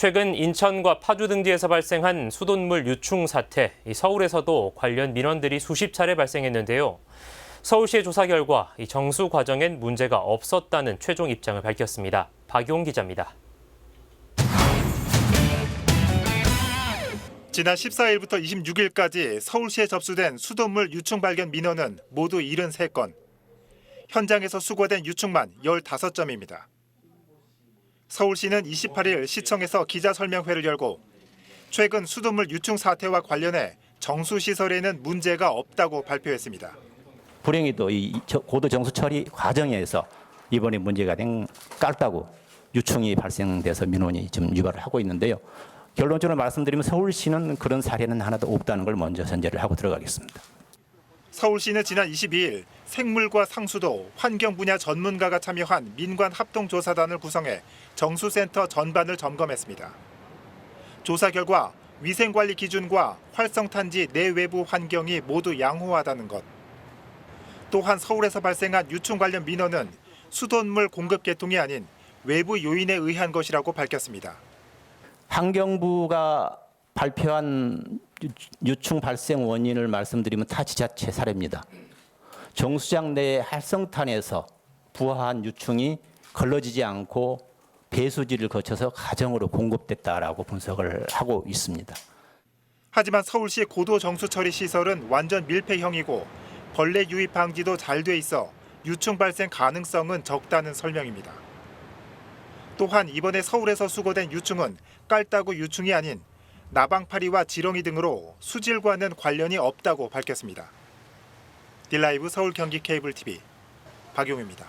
최근 인천과 파주 등지에서 발생한 수돗물 유충 사태, 이 서울에서도 관련 민원들이 수십 차례 발생했는데요. 서울시의 조사 결과 이 정수 과정엔 문제가 없었다는 최종 입장을 밝혔습니다. 박용 기자입니다. 지난 14일부터 26일까지 서울시에 접수된 수돗물 유충 발견 민원은 모두 73건. 현장에서 수거된 유충만 15점입니다. 서울시는 28일 시청에서 기자 설명회를 열고 최근 수돗물 유충 사태와 관련해 정수 시설에는 문제가 없다고 발표했습니다. 불행히도 이 저- 고도 정수 처리 과정에서 이번에 문제가 된 깔다고 유충이 발생돼서 민원이 좀 유발을 하고 있는데요. 결론적으로 말씀드리면 서울시는 그런 사례는 하나도 없다는 걸 먼저 전제를 하고 들어가겠습니다. 서울시는 지난 22일 생물과 상수도, 환경 분야 전문가가 참여한 민관 합동조사단을 구성해 정수센터 전반을 점검했습니다. 조사 결과 위생관리 기준과 활성탄지 내외부 환경이 모두 양호하다는 것. 또한 서울에서 발생한 유충 관련 민원은 수돗물 공급 계통이 아닌 외부 요인에 의한 것이라고 밝혔습니다. 환경부가 발표한 유- 유충 발생 원인을 말씀드리면 타 지자체 사례입니다. 정수장 내 활성탄에서 부화한 유충이 걸러지지 않고 배수지를 거쳐서 가정으로 공급됐다라고 분석을 하고 있습니다. 하지만 서울시 고도 정수 처리 시설은 완전 밀폐형이고 벌레 유입 방지도 잘 돼 있어 유충 발생 가능성은 적다는 설명입니다. 또한 이번에 서울에서 수거된 유충은 깔따구 유충이 아닌 나방파리와 지렁이 등으로 수질과는 관련이 없다고 밝혔습니다. 딜라이브 서울 경기 케이블 TV 박용입니다.